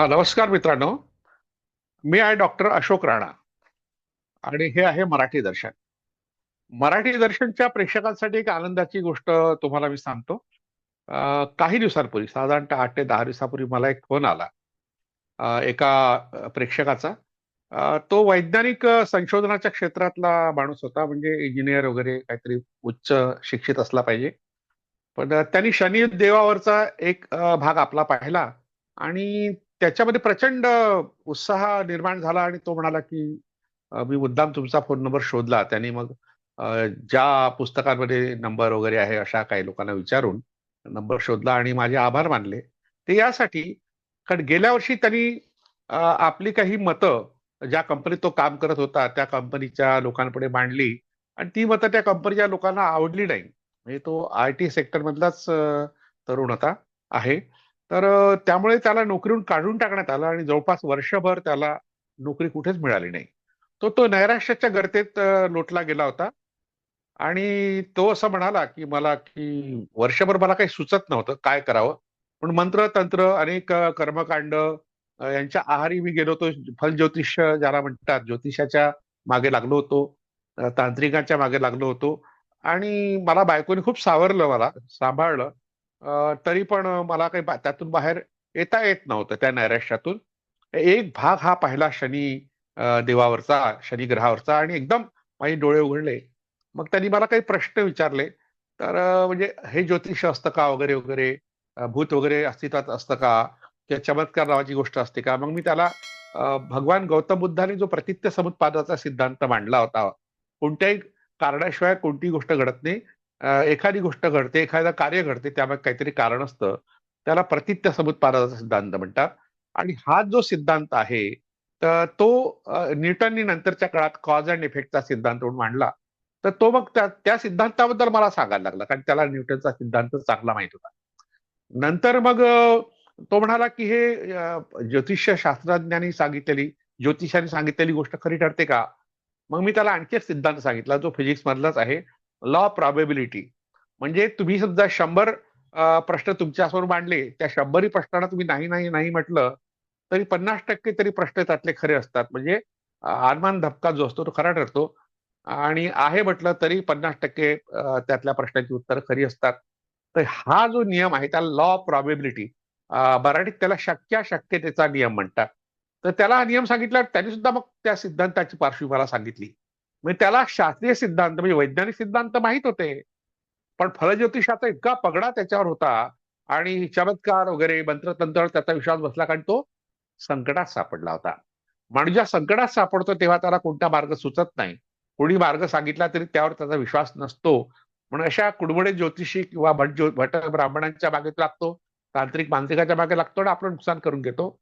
हा नमस्कार मित्रांनो. मी आहे डॉक्टर अशोक राणा आणि हे आहे मराठी दर्शन. मराठी दर्शनच्या प्रेक्षकांसाठी एक आनंदाची गोष्ट तुम्हाला मी सांगतो. काही दिवसांपूर्वी साधारणतः आठ ते दहा दिवसापूर्वी मला एक फोन आला एका प्रेक्षकाचा. तो वैज्ञानिक संशोधनाच्या क्षेत्रातला माणूस होता म्हणजे इंजिनियर वगैरे काहीतरी उच्च शिक्षित असला पाहिजे. पण त्यांनी शनी देवावरचा एक भाग आपला पाहिला आणि त्याच्यामध्ये प्रचंड उत्साह निर्माण झाला आणि तो म्हणाला की मी मुद्दाम तुमचा फोन नंबर शोधला. त्यांनी मग ज्या पुस्तकांमध्ये नंबर वगैरे आहे अशा काही लोकांना विचारून नंबर शोधला आणि माझे आभार मानले. ते यासाठी कारण गेल्या वर्षी त्यांनी आपली काही मतं ज्या कंपनीत तो काम करत होता त्या कंपनीच्या लोकांपुढे मांडली आणि ती मतं त्या कंपनीच्या लोकांना आवडली नाही. म्हणजे तो आय टी सेक्टर मधलाच तरुण होता आहे. तर त्यामुळे त्याला नोकरीहून काढून टाकण्यात आलं आणि जवळपास वर्षभर त्याला नोकरी कुठेच मिळाली नाही. तो तो नैराश्याच्या गर्तेत लोटला गेला होता. आणि तो असं म्हणाला की मला की वर्षभर मला काही सुचत नव्हतं काय करावं. पण मंत्र तंत्र अनेक कर्मकांड यांच्या आहारी मी गेलो होतो. फलज्योतिष ज्याला म्हणतात ज्योतिषाच्या मागे लागलो होतो. तांत्रिकांच्या तांत्रिकाच्या मागे लागलो होतो. आणि मला बायकोने खूप सावरलं मला सांभाळलं. तरी पण मला काही त्यातून बाहेर येता येत नव्हतं त्या नैराश्यातून. एक भाग हा पाहिला शनी देवावरचा शनी ग्रहावरचा आणि एकदम माझे डोळे उघडले. मग त्यांनी मला काही प्रश्न विचारले. तर म्हणजे हे ज्योतिष असतं का वगैरे वगैरे भूत वगैरे अस्तित्वात असतं का? किंवा चमत्कार नावाची गोष्ट असते का? मग मी त्याला भगवान गौतम बुद्धाने जो प्रतित्य समुत्पादाचा सिद्धांत मांडला होता कोणत्याही कारणाशिवाय कोणतीही गोष्ट घडत नाही. एखादी गोष्ट घडते एखादं कार्य घडते त्यामागे काहीतरी कारण असतं. त्याला प्रतित्य समुत्पादाचा सिद्धांत म्हणतात. आणि हा जो सिद्धांत आहे तर तो न्यूटननी नंतरच्या काळात कॉज अँड इफेक्टचा सिद्धांत म्हणून मांडला. तर तो मग त्या त्या सिद्धांताबद्दल मला सांगायला लागला कारण त्याला न्यूटनचा सिद्धांत चांगला माहीत होता. नंतर मग तो म्हणाला की हे ज्योतिष शास्त्रज्ञांनी सांगितलेली ज्योतिषाने सांगितलेली गोष्ट खरी ठरते का? मग मी त्याला आणखी एक सिद्धांत सांगितला जो फिजिक्स मधलाच आहे. लॉ प्रॉबेबिलिटी म्हणजे तुम्ही समजा शंभर प्रश्न तुमच्यासमोर मांडले त्या शंभरी प्रश्नांना तुम्ही नाही नाही नाही म्हटलं तरी पन्नास टक्के तरी प्रश्न त्यातले खरे असतात. म्हणजे आनमान धपका जो असतो तो खरा ठरतो. आणि आहे म्हटलं तरी पन्नास टक्के त्यातल्या प्रश्नांची उत्तरं खरी असतात. तर हा जो नियम आहे त्याला लॉ ऑफ प्रॉबेबिलिटी मराठीत त्याला शक्य शक्यतेचा नियम म्हणतात. तर त्याला हा नियम सांगितला त्यांनी सुद्धा मग त्या सिद्धांताची पार्श्वी मला सांगितली. म्हणजे त्याला शास्त्रीय सिद्धांत म्हणजे वैज्ञानिक सिद्धांत माहीत होते. पण फलज्योतिषाचा इतका पगडा त्याच्यावर होता आणि चमत्कार वगैरे मंत्रतंत्र त्याचा विश्वास बसला कारण तो संकटात सापडला होता. माणूस ज्या संकटात सापडतो तेव्हा त्याला कोणता मार्ग सुचत नाही. कोणी मार्ग सांगितला तरी त्यावर त्याचा विश्वास नसतो. म्हणून अशा कुडबडे ज्योतिषी किंवा भट ज्यो भट ब्राह्मणांच्या मागे लागतो तांत्रिक मांत्रिकाच्या मागे लागतो आणि आपलं नुकसान करून घेतो.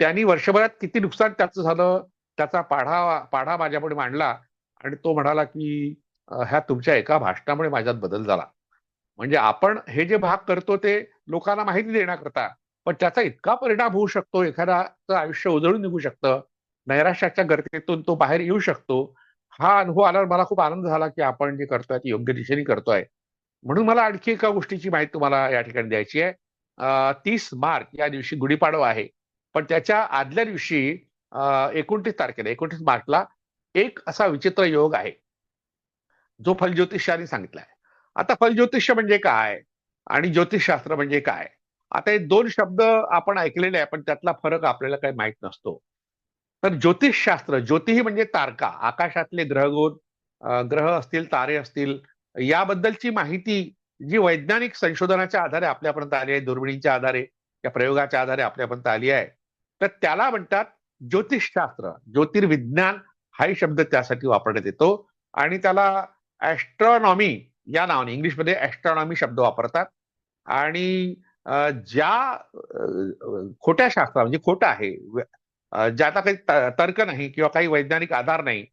त्यांनी वर्षभरात किती नुकसान त्याचं झालं त्याचा पाढा पाढा माझ्यापुढे मांडला. आणि तो म्हणाला की ह्या तुमच्या एका भाषणामुळे माझ्यात बदल झाला. म्हणजे आपण हे जे भाग करतो ते लोकांना माहिती देण्याकरता पण त्याचा इतका परिणाम होऊ शकतो एखाद्याचं आयुष्य उजळून निघू शकतं नैराश्याच्या गर्दीतून तो बाहेर येऊ शकतो हा अनुभव आल्यावर मला खूप आनंद झाला की आपण जे करतोय ते योग्य दिशेने करतोय. म्हणून मला आणखी एका गोष्टीची माहिती तुम्हाला या ठिकाणी द्यायची आहे. तीस मार्च या दिवशी गुढीपाडवा आहे पण त्याच्या आदल्या दिवशी एकोणतीस तारखेला एकोणतीस मार्चला एक असा विचित्र योग आहे जो फलज्योतिषाने सांगितला आहे आता फलज्योतिष म्हणजे काय? आणि ज्योतिषशास्त्र म्हणजे काय? आता हे दोन शब्द आपण ऐकलेले आहे पण त्यातला फरक आपल्याला काही माहीत नसतो. तर ज्योतिषशास्त्र ज्योतिही म्हणजे तारका. आकाशातले ग्रहगोल ग्रह असतील तारे असतील याबद्दलची माहिती जी वैज्ञानिक संशोधनाच्या आधारे आपल्यापर्यंत आली आहे दुर्बिणींच्या आधारे या प्रयोगाच्या आधारे आपल्यापर्यंत आली आहे. तर त्याला म्हणतात ज्योतिषशास्त्र ज्योतिर्विज्ञान हाही शब्द त्यासाठी वापरण्यात येतो. आणि त्याला ॲस्ट्रॉनॉमी या नावाने इंग्लिशमध्ये ॲस्ट्रॉनॉमी शब्द वापरतात. आणि ज्या खोट्या शास्त्रा म्हणजे खोटं आहे ज्याचा काही तर्क नाही किंवा काही वैज्ञानिक आधार नाही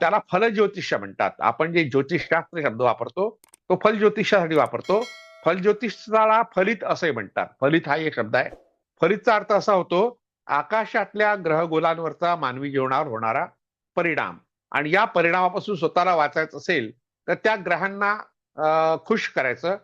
त्याला फलज्योतिष्य म्हणतात. आपण जे ज्योतिषशास्त्र शब्द वापरतो तो फलज्योतिष्यासाठी वापरतो. फलज्योतिषाला फलित असे म्हणतात. फलित हा एक शब्द आहे. फलितचा अर्थ असा होतो आकाशातल्या ग्रहगोलांवरचा मानवी जीवनावर होणारा परिणाम. आणि या परिणामापासून स्वतःला वाचायचं असेल तर त्या ग्रहांना खुश करायचं.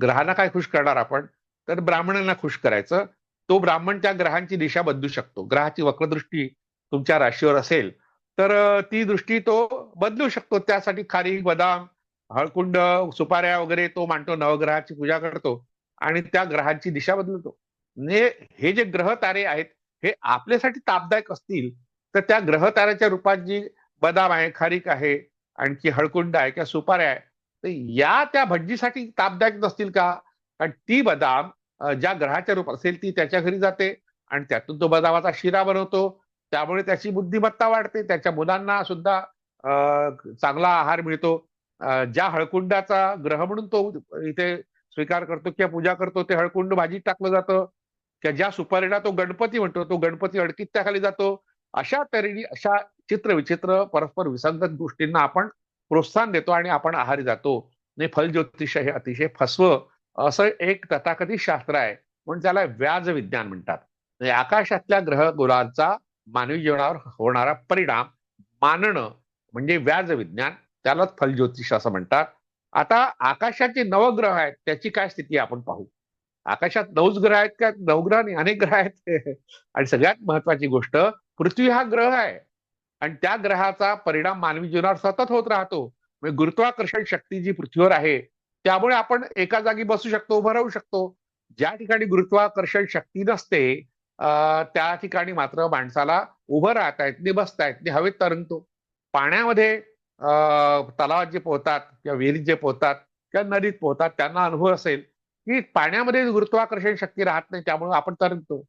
ग्रहांना काय खुश करणार आपण? तर ब्राह्मणांना खुश करायचं. तो ब्राह्मण त्या ग्रहांची दिशा बदलू शकतो. ग्रहाची वक्रदृष्टी तुमच्या राशीवर असेल तर ती दृष्टी तो बदलू शकतो. त्यासाठी खारी बदाम हळकुंड सुपाऱ्या वगैरे तो मांडतो नवग्रहाची पूजा करतो आणि त्या ग्रहांची दिशा बदलतो. म्हणजे हे जे ग्रह तारे आहेत हे आपल्यासाठी तापदायक असतील तर त्या ग्रहताऱ्याच्या रूपात जी बदाम आहे खारीक आहे आणखी हळकुंड आहे किंवा सुपाऱ्या आहे तर या त्या भज्जीसाठी तापदायक नसतील का? कारण ती बदाम ज्या ग्रहाच्या रूपात असेल ती त्याच्या घरी जाते आणि त्यातून तो बदामाचा शिरा बनवतो. त्यामुळे त्याची बुद्धिमत्ता वाढते. त्याच्या मुलांना सुद्धा चांगला आहार मिळतो. ज्या हळकुंडाचा ग्रह म्हणून तो इथे स्वीकार करतो किंवा पूजा करतो ते हळकुंड भाजीत टाकलं जातं. किंवा ज्या सुपारीला तो गणपती म्हणतो तो गणपती अडकीत त्याखाली जातो. अशा तऱ्हेने अशा चित्र विचित्र परस्पर विसंगत गोष्टींना आपण प्रोत्साहन देतो आणि आपण आहारी जातो. नाही फलज्योतिष हे अतिशय फसव असं एक तथाकथित शास्त्र आहे. म्हणून त्याला व्याज विज्ञान म्हणतात. म्हणजे आकाशातल्या ग्रह गोलांचा मानवी जीवनावर होणारा परिणाम मानणं म्हणजे व्याज विज्ञान त्यालाच फलज्योतिष असं म्हणतात. आता आकाशाचे नवग्रह आहेत त्याची काय स्थिती आपण पाहू. आकाशात नऊच ग्रह आहेत का? नवग्रह नाही अनेक ग्रह आहेत. आणि सगळ्यात महत्वाची गोष्ट पृथ्वी हा ग्रह आहे. आणि त्या ग्रहाचा परिणाम मानवी जीवनावर सतत होत राहतो. म्हणजे गुरुत्वाकर्षण शक्ती जी पृथ्वीवर आहे त्यामुळे आपण एका जागी बसू शकतो उभं राहू शकतो. ज्या ठिकाणी गुरुत्वाकर्षण शक्ती नसते अं, त्या ठिकाणी मात्र माणसाला उभं राहता येत नाही बसता येत नाही हवेत तरंगतो. पाण्यामध्ये अं, तलावात जे पोहतात किंवा विहिरीत जे पोहतात किंवा नदीत पोहतात त्यांना अनुभव असेल की पाण्यामध्ये गुरुत्वाकर्षण शक्ती राहत नाही त्यामुळे आपण तरंगतो.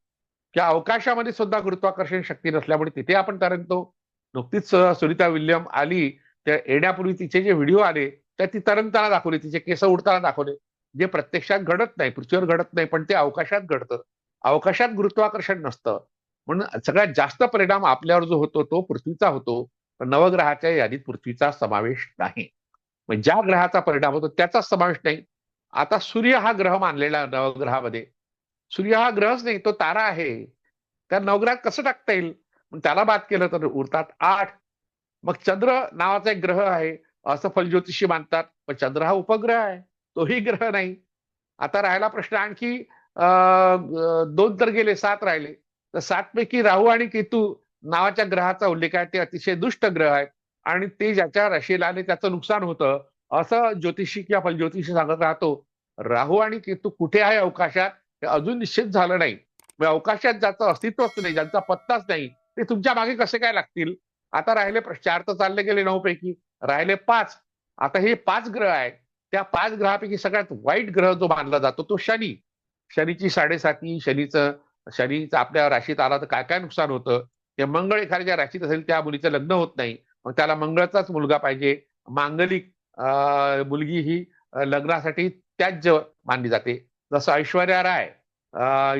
की अवकाशामध्ये सुद्धा गुरुत्वाकर्षण शक्ती नसल्यामुळे तिथे आपण तरंगतो नुकतीच सुनीता विल्यम आली त्या येण्यापूर्वी तिचे जे व्हिडिओ आले त्या ती तरंगताना दाखवले तिचे केस उडताना दाखवले जे प्रत्यक्षात घडत नाही पृथ्वीवर घडत नाही पण ते अवकाशात घडतं. अवकाशात गुरुत्वाकर्षण नसतं. म्हणून सगळ्यात जास्त परिणाम आपल्यावर जो होतो तो पृथ्वीचा होतो. नवग्रहाच्या यादीत पृथ्वीचा समावेश नाही. म्हणजे ज्या ग्रहाचा परिणाम होतो त्याचा समावेश नाही. आता सूर्य हा ग्रह मानलेला नवग्रहामध्ये. सूर्य हा ग्रहच नाही तो तारा आहे. त्या नवग्रहात कसं टाकता येईल? त्याला बाद केलं तर उरतात आठ. मग चंद्र नावाचा एक ग्रह आहे असं फलज्योतिषी मानतात. पण चंद्र हा उपग्रह आहे तोही ग्रह नाही. आता राहिला प्रश्न आणखी अं, दोन तर गेले सात राहिले. तर सात पैकी राहू आणि केतू नावाच्या ग्रहाचा उल्लेख आहे. ते अतिशय दुष्ट ग्रह आहेत. आणि ते ज्याच्या राशीला आले त्याचं नुकसान होतं असं ज्योतिषी किंवा फलज्योतिषी सांगत राहतो. राहू आणि केतू कुठे आहे अवकाशात? हे अजून निश्चित झालं नाही. अवकाशात ज्याचं अस्तित्वच नाही ज्यांचा पत्ताच नाही ते तुमच्या मागे कसे काय लागतील? आता राहिले चार तर चालले गेले नऊ पैकी राहिले पाच. आता हे पाच ग्रह आहेत. त्या पाच ग्रहापैकी सगळ्यात वाईट ग्रह जो मानला जातो तो शनी. शनीची साडेसाती शनीचं शनीचं आपल्या राशीत आला तर काय काय नुकसान होतं? ते मंगळ एखाद्या राशीत असेल त्या मुलीचं लग्न होत नाही. मग त्याला मंगळचाच मुलगा पाहिजे. मांगलिक मुलगी ही लग्नासाठी त्याज्य मानली जाते. जसं ऐश्वर्या राय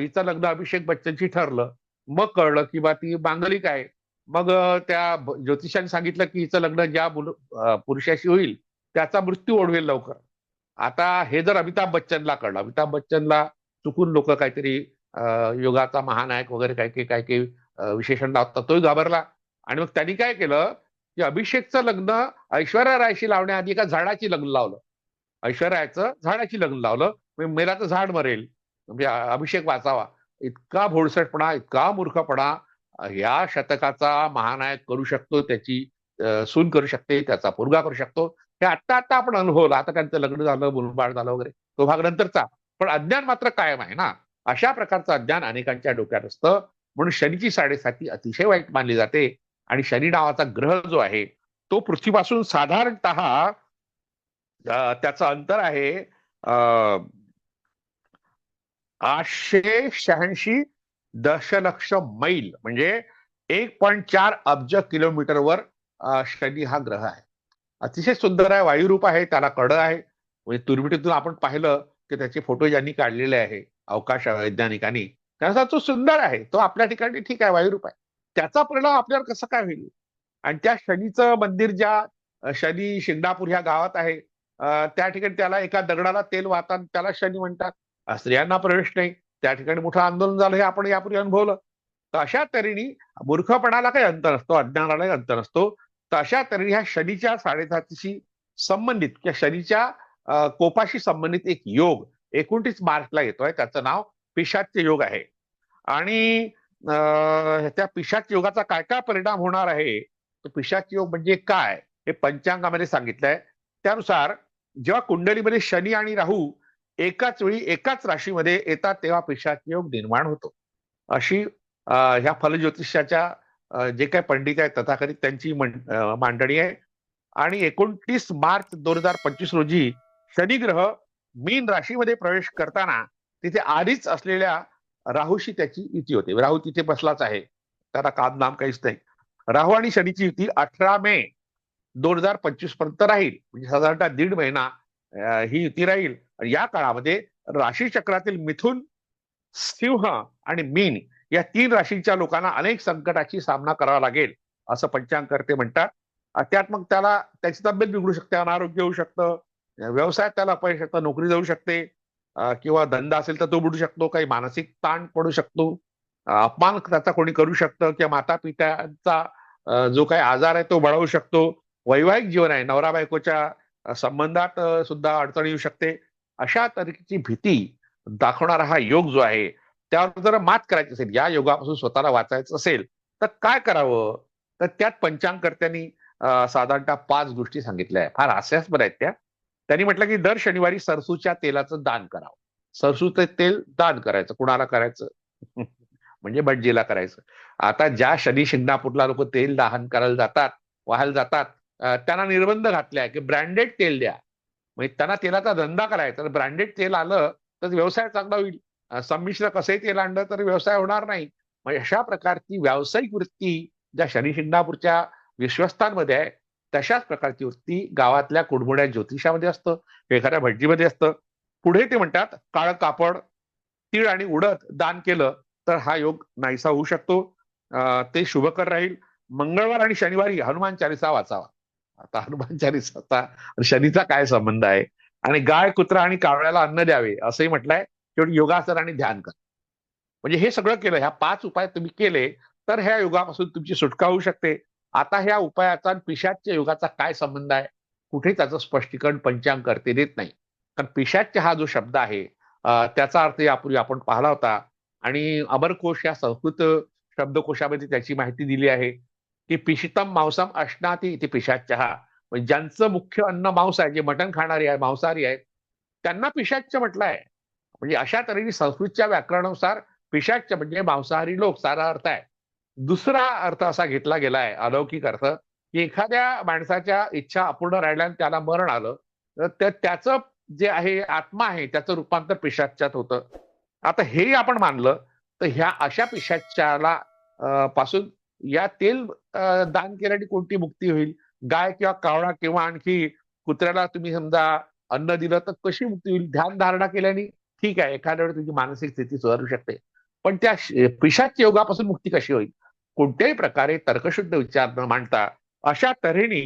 हिचं लग्न अभिषेक बच्चनशी ठरलं. मग कळलं की बा ती मांगलिक आहे. मग त्या ज्योतिषाने सांगितलं की हिचं लग्न ज्या पुरुषाशी होईल त्याचा मृत्यू ओढवेल लवकर. आता हे जर अमिताभ बच्चनला कळलं अमिताभ बच्चनला चुकून लोक काहीतरी योगाचा महानायक वगैरे काय काही काय काही विशेषण लावतात तोही घाबरला. आणि मग त्यांनी काय केलं की अभिषेकचं लग्न ऐश्वर्या रायशी लावण्याआधी एका झाडाची लग्न लावलं. ऐश्वर्याचं झाडाची लग्न लावलं. मेला तर झाड मरेल. म्हणजे अभिषेक वाचावा. इतका भोळसटपणा इतका मूर्खपणा या शतकाचा महानायक करू शकतो त्याची सून करू शकते त्याचा पोरगा करू शकतो. हे आत्ता आत्ता आपण अनुभवलं. आता त्यांचं लग्न झालं मुलबाळ झालं वगैरे. तो भाग नंतरचा पण अज्ञान मात्र कायम आहे ना. अशा प्रकारचं अज्ञान अनेकांच्या डोक्यात असतं. म्हणून शनीची साडेसाती अतिशय वाईट मानली जाते. आणि शनी नावाचा ग्रह जो आहे तो पृथ्वीपासून साधारणत त्याचं अंतर आहे अं, आठशे शहाऐंशी दशलक्ष मैल म्हणजे एक पॉईंट चार अब्ज किलोमीटरवर शनी हा ग्रह आहे. अतिशय सुंदर आहे वायुरूप आहे त्याला कड आहे. म्हणजे दुर्बिणीतून आपण पाहिलं की त्याचे फोटो ज्यांनी काढलेले आहे अवकाश वैज्ञानिकांनी त्याचा तो सुंदर आहे तो आपल्या ठिकाणी ठीक आहे वायुरूप आहे. त्याचा परिणाम आपल्यावर कसा काय होईल? आणि त्या शनीचं मंदिर ज्या शनी शिंगणापूर ह्या गावात आहे त्या ठिकाणी त्याला एका दगडाला तेल वाहतात त्याला शनी म्हणतात. स्त्रियांना प्रवेश नाही. त्या ठिकाणी मोठं आंदोलन झालं हे आपण यापूर्वी अनुभवलं. तर अशा तऱ्हेने मूर्खपणाला काही अंतर असतो अज्ञानाला काही अंतर असतो तर अशा तऱ्हेने ह्या शनीच्या साडेसातीशी संबंधित किंवा शनीच्या कोपाशी संबंधित एक योग एकोणतीस मार्चला येतोय. त्याचं नाव पिशाच्य योग आहे. आणि अं, त्या पिशाच योगाचा काय काय परिणाम होणार आहे? तो पिशाच योग म्हणजे काय? हे पंचांगामध्ये सांगितलंय. त्यानुसार जेव्हा कुंडलीमध्ये शनी आणि राहू एकाच वेळी एकाच राशीमध्ये येतात तेव्हा पिशाच योग निर्माण होतो. अशी ह्या फलज्योतिषाच्या जे काही पंडित आहेत तथाकथित त्यांची मांडणी आहे. आणि एकोणतीस मार्च दोन हजार पंचवीस रोजी शनिग्रह मीन राशीमध्ये प्रवेश करताना तिथे आधीच असलेल्या राहूशी त्याची युती होते. राहू तिथे बसलाच आहे. त्याला काम नाम काहीच नाही. राहू आणि शनीची युती अठरा मे दोन हजार पंचवीसपर्यंत राहील. म्हणजे साधारणतः दीड महिना ही युती राहील. या काळामध्ये राशी चक्रातील मिथुन सिंह आणि मीन या तीन राशींच्या लोकांना अनेक संकटाची सामना करावा लागेल असं पंचांगकर्ते म्हणतात. त्यात मग त्याला त्याची तब्येत बिघडू शकते अनारोग्य होऊ शकतं व्यवसायात त्याला अपयश शकतं नोकरी जाऊ शकते किंवा धंदा असेल तर तो बुडू शकतो काही मानसिक ताण पडू शकतो अपमान त्याचा कोणी करू शकतं किंवा माता पित्याचा जो काही आजार आहे तो बळवू शकतो. वैवाहिक जीवन आहे नवरा बायकोच्या संबंधात सुद्धा अडचण येऊ शकते. अशा तऱ्हेची भीती दाखवणारा हा योग जो आहे त्यावर जर मात करायची असेल. या योगापासून स्वतःला वाचायचं असेल तर काय करावं? तर त्यात पंचांगकर्त्यांनी साधारणतः पाच गोष्टी सांगितल्या आहेत. फार हास्यास्पद आहेत त्या. त्यांनी म्हटलं की दर शनिवारी सरसूच्या तेलाचं दान करावं. सरसूचं तेल दान करायचं. कुणाला करायचं? म्हणजे भटजीला करायचं. आता ज्या शनी शिंगणापूरला लोक तेल दहन करायला जातात व्हायला जातात त्यांना निर्बंध घातले आहे की ब्रँडेड तेल द्या. म्हणजे त्यांना तेलाचा धंदा करायचा. तर ब्रँडेड तेल आलं तर व्यवसाय चांगला होईल. संमिश्र कसंही तेल आणलं तर व्यवसाय होणार नाही. म्हणजे अशा प्रकारची व्यावसायिक वृत्ती ज्या शनी शिंगणापूरच्या विश्वस्तांमध्ये आहे तशाच प्रकारची वृत्ती गावातल्या कुडमुड्या ज्योतिषामध्ये असतं एखाद्या भटजीमध्ये असतं. पुढे ते म्हणतात काळं कापड तीळ आणि उडद दान केलं तर हा योग नाहीसा होऊ शकतो. ते शुभकर राहील. मंगळवार आणि शनिवारी हनुमान चालिसा वाचावा. आता हनुमान चालिसाचा शनीचा काय संबंध आहे? आणि गाय कुत्रा आणि कावळ्याला अन्न द्यावे असंही म्हटलंय. शेवटी योगासन आणि ध्यान कर. म्हणजे हे सगळं केलं ह्या पाच उपाय तुम्ही केले तर ह्या योगापासून तुमची सुटका होऊ शकते. आता ह्या उपायाचा पिशाच्या योगाचा काय संबंध आहे? कुठे त्याचं स्पष्टीकरण पंचांग करते देत नाही. कारण पिशाच्य हा जो शब्द आहे त्याचा अर्थ यापूर्वी आपण पाहिला होता. आणि अमरकोश या संस्कृत शब्दकोशामध्ये त्याची माहिती दिली आहे. की पिशितम मांसम अश्नाती इथे पिशाच्य. म्हणजे ज्यांचं मुख्य अन्न मांस आहे जे मटण खाणारी आहे मांसाहारी आहेत त्यांना पिशाच्य म्हटलं आहे म्हणजे अशा तऱ्हेने संस्कृतच्या व्याकरणानुसार पिशाच्य म्हणजे मांसाहारी लोक सारा अर्थ आहे. दुसरा अर्थ असा घेतला गेलाय अलौकिक अर्थ की एखाद्या माणसाच्या इच्छा अपूर्ण राहिल्या आणि त्याला मरण आलं तर त्याचं जे आहे आत्मा आहे त्याचं रूपांतर पिशाच्यात होतं. आता हेही आपण मानलं तर ह्या अशा पिशाच्याला पासून या तेल दान केल्याने कोणती मुक्ती होईल? गाय किंवा कावळा किंवा आणखी कुत्र्याला तुम्ही समजा अन्न दिलं तर कशी मुक्ती होईल? ध्यान धारणा केल्याने ठीक आहे एखाद्या वेळी तुझी मानसिक स्थिती सुधारू शकते. पण त्या पिशाच योगापासून मुक्ती कशी होईल? कोणत्याही प्रकारे तर्कशुद्ध विचार न मांडता अशा तऱ्हेने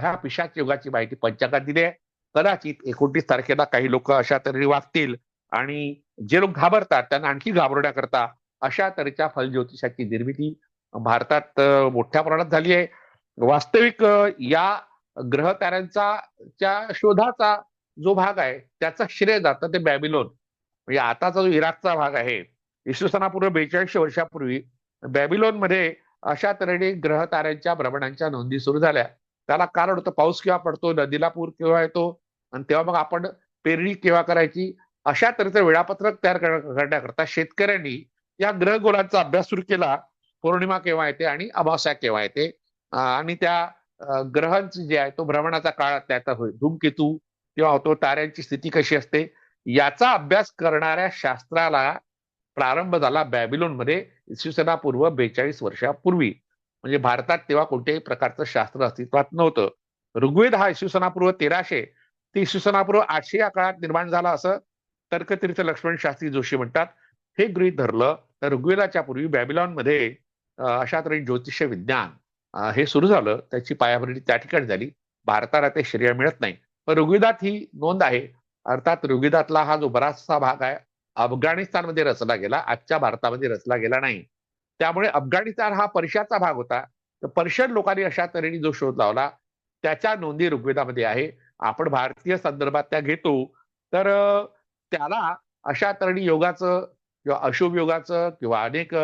ह्या पिशाच योगाची माहिती पंचांगात दिली आहे. कदाचित एकोणतीस तारखेला काही लोक अशा तऱ्हेने वागतील आणि जे लोक घाबरतात त्यांना आणखी घाबरण्याकरता अशा तऱ्हेच्या फलज्योतिषाची निर्मिती भारतात मोठ्या प्रमाणात झाली आहे. वास्तविक या ग्रह ताऱ्यांचा च्या शोधाचा जो भाग आहे त्याचा श्रेय जातं ते बॅबिलोन. म्हणजे आताचा जो इराकचा भाग आहे इसवी सनापूर्व बेचाळीसशे वर्षापूर्वी बॅबिलोनमध्ये अशा तऱ्हेने ग्रह ताऱ्यांच्या भ्रमणांच्या नोंदी सुरू झाल्या. त्याला कारण होतं पाऊस केव्हा पडतो नदीला पूर केव्हा येतो आणि तेव्हा मग आपण पेरणी केव्हा करायची अशा तऱ्हेचं वेळापत्रक तयार करण्याकरता शेतकऱ्यांनी या ग्रहगोलांचा अभ्यास सुरू केला. पौर्णिमा केव्हा येते आणि अमावस्या केव्हा येते? आणि त्या ग्रहांची जे आहे तो भ्रमणाचा काळ त्याचा होईल धूमकेतू किंवा होतो ताऱ्यांची स्थिती कशी असते? याचा अभ्यास करणाऱ्या शास्त्राला प्रारंभ झाला बॅबिलोनमध्ये इसवी सनापूर्व बेचाळीस वर्षापूर्वी. म्हणजे भारतात तेव्हा कोणत्याही प्रकारचं शास्त्र अस्तित्वात नव्हतं. ऋग्वेद हा इसवी सनापूर्व तेराशे ते इसवी सनापूर्व आठशे या काळात निर्माण झाला असं तर्कतीर्थ लक्ष्मण शास्त्री जोशी म्हणतात. हे गृहीत धरलं तर ऋग्वेदाच्या पूर्वी बॅबिलॉनमध्ये अशा तऱ्हे ज्योतिष विज्ञान हे सुरू झालं. त्याची पायाभरणी त्या ठिकाणी झाली. भारताला ते श्रेय मिळत नाही. पण ऋग्वेदात ही नोंद आहे. अर्थात ऋग्वेदातला हा जो बराचसा भाग आहे अफगाणिस्तानमध्ये रचला गेला. आजच्या भारतामध्ये रचला गेला नाही. त्यामुळे अफगाणिस्तान हा पर्शियाचा भाग होता. तर पर्शियन लोकांनी अशा तऱ्हेने जो शोध लावला त्याच्या नोंदी ऋग्वेदामध्ये आहे. आपण भारतीय संदर्भात त्या घेतो. तर त्याला अशा तऱ्हेने योगाचं किंवा अशुभ योगाचं किंवा अनेक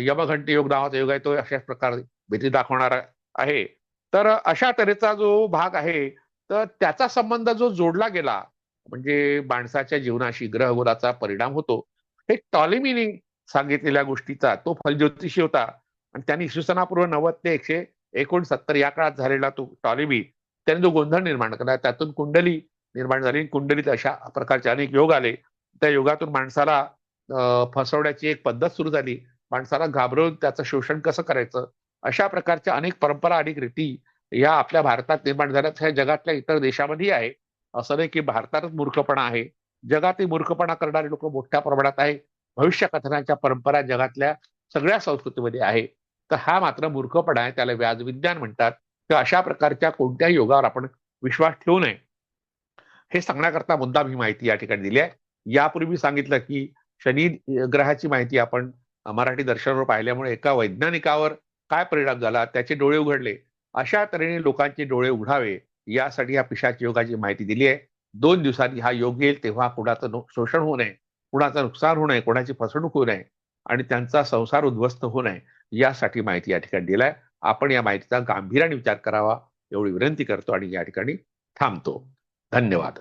यमघंटी योग नावाचा योग आहे तो अशाच प्रकारे भीती दाखवणारा आहे. तर अशा तऱ्हेचा जो भाग आहे तर त्याचा संबंध जो जोडला गेला म्हणजे माणसाच्या जीवनाशी ग्रहगोलाचा परिणाम होतो हे टॉलिमीने सांगितलेल्या गोष्टीचा तो फलज्योतिषी होता. आणि त्यांनी इसवीसनापूर्व नव्वद ते एकशे एकोणसत्तर या काळात झालेला तो टॉलिमी त्याने जो गोंधळ निर्माण केला त्यातून कुंडली निर्माण झाली. कुंडलीत अशा प्रकारचे अनेक योग आले. त्या योगातून माणसाला फसवण्याची एक पद्धत सुरू झाली. माणसाला घाबरवून त्याचं शोषण कसं करायचं? अशा प्रकारच्या अनेक परंपरा आणि रीती या आपल्या भारतात निर्माण झाल्यात. ह्या जगातल्या इतर देशामध्येही आहे. असं नाही की भारतातच मूर्खपणा आहे. जगातही मूर्खपणा करणारे लोक मोठ्या प्रमाणात आहे. भविष्य कथनाच्या परंपरा जगातल्या सगळ्या संस्कृतीमध्ये आहे. तर हा मात्र मूर्खपणा आहे. त्याला व्याज विज्ञान म्हणतात. तर अशा प्रकारच्या कोणत्याही योगावर आपण विश्वास ठेवू नये. हे सांगण्याकरता मुद्दाम ही माहिती या ठिकाणी दिली आहे. यापूर्वी सांगितलं की शनी ग्रहाची माहिती आपण मराठी दर्शनावर पाहिल्यामुळे एका वैज्ञानिकावर काय परिणाम झाला? त्याचे डोळे उघडले. अशा तऱ्हेने लोकांचे डोळे उघडावे यासाठी या पिशाच योगाची माहिती दिली आहे. दोन दिवसांनी हा योग येईल तेव्हा कुणाचं शोषण होऊ नये कुणाचं नुकसान होऊ नये कोणाची फसवणूक होऊ नये आणि त्यांचा संसार उद्ध्वस्त होऊ नये यासाठी माहिती या ठिकाणी दिलाय आपण या माहितीचा गांभीर्याने विचार करावा एवढी विनंती करतो आणि या ठिकाणी थांबतो. धन्यवाद.